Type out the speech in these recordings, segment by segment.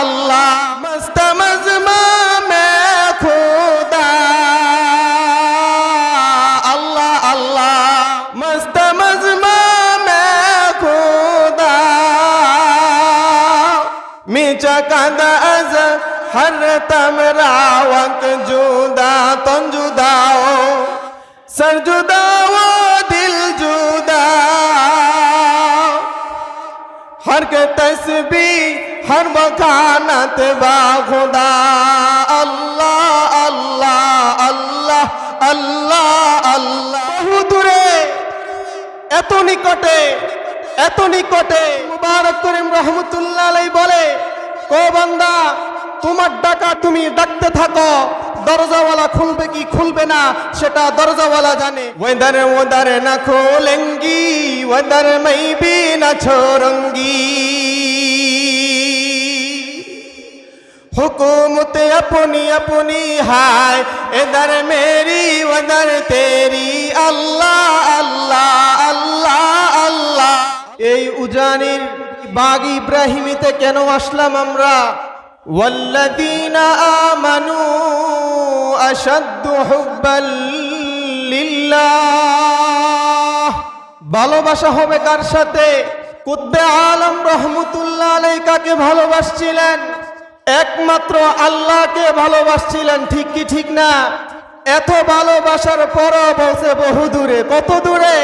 আল্লাহ। মস্তমজমা মে খোদা। আল্লাহ আল্লাহ। মস্তমজমা মে খোদা। মিচা কাদা আজ হর তমরাওয়াত জুদা তন জুদাও। সর জুদাও দিল জুদা হর কে হর বখানাতে বা খোদা। আল্লাহ আল্লাহ আল্লাহ আল্লাহ আল্লাহ। বহু দূরে, এত নিকটে এত নিকটে মুবারক করিম রহমতুল্লাহ বলে কো বান্দা, তোমার ডাকা তুমি ডাকতে থাকো, দরজাওয়ালা খুলবে কি খুলবে না, সেটা দরজাওয়ালা জানে। ওয়েদার ওদার না খোলেঙ্গি, ওয়েদার মাইবি না ছরঙ্গি हुकूमत अपनी अपनी हाय इधर मेरी उधर तेरी আল্লাহ আল্লাহ আল্লাহ আল্লাহ এই উজানির বাগ ইব্রাহিমিতে কেন আসলাম আমরা والذين آمنوا أشد حبا لله ভালোবাসা হবে কার সাথে কুতবে আলম রহমতুল্লাহ আলাই কাকে ভালোবাসছিলেন একমাত্র আল্লাহকে ভালোবাসছিলেন, ঠিক কি ঠিক না? এত ভালোবাসার পর বসে বহু দূরে, কত দূরে?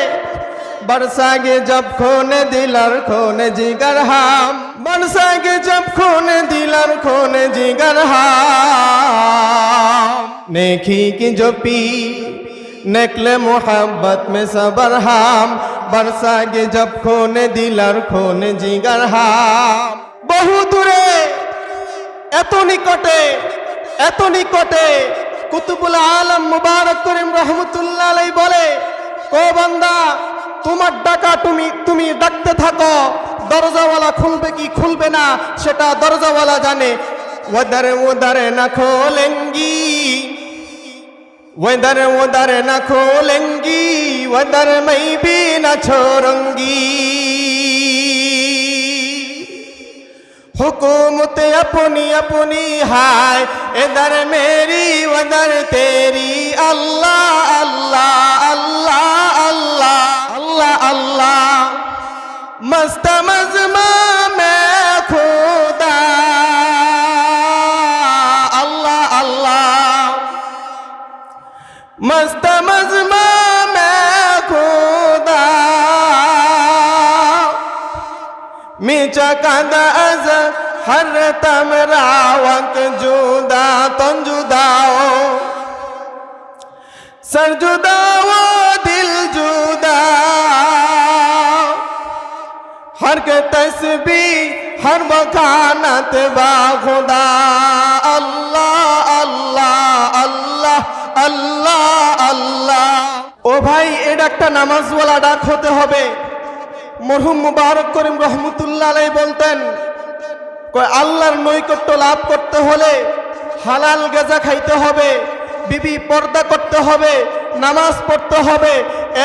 বর্ষাগে জব খোনে দিলার খোনে জিগার হাম। বর্ষাগে জব খোনে দিলার খোনে জিগার হাম। নেখি কি জপি, নেকলে মোহাম্মত মে সবর হাম। বর্ষাগে জব খোনে দিলার খোনে জিগার হাম। বহু দূরে এত নিকটে এত নিকটে কুতুবুল আলম মুবারক করিম রহমতুল্লাহ বলে কো বান্দা, তোমার ডাকা তুমি তুমি ডাকতে থাকো, দরজাওয়ালা খুলবে কি খুলবে না, সেটা দরজাওয়ালা জানে। ওদার ওদারে না খোলেঙ্গি ওদার ওদারে না খোলেঙ্গি ওদার মাইবি না ছোরঙ্গি। हुकूमत अपनी अपनी हाय इधर मेरी उधर तेरी अल्लाह अल्लाह अल्लाह چکد از هر تمراوت جدا تن جداو سر جداو دل جدا ہر کے تسبیح ہر بکانت با خدا اللہ اللہ اللہ اللہ اللہ ও ভাই এটা একটা নামাজওয়ালা ডাক হতে হবে মরহুম মুবারক করিম রহমতুল্লাহ আলাই বলতেন আল্লাহর নৈকট্য লাভ করতে হলে হালাল গেজা খাইতে হবে, বিবি পর্দা করতে হবে, নামাজ পড়তে হবে,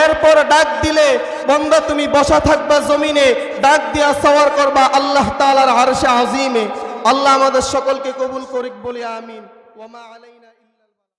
এরপর ডাক দিলে বন্দা তুমি বসা থাকবা জমিনে, ডাক দিয়া সওয়ার করবা আল্লাহ তালার আরশে আজিমে। আল্লাহ আমাদের সকলকে কবুল করিক বলে, আমিন। ওমা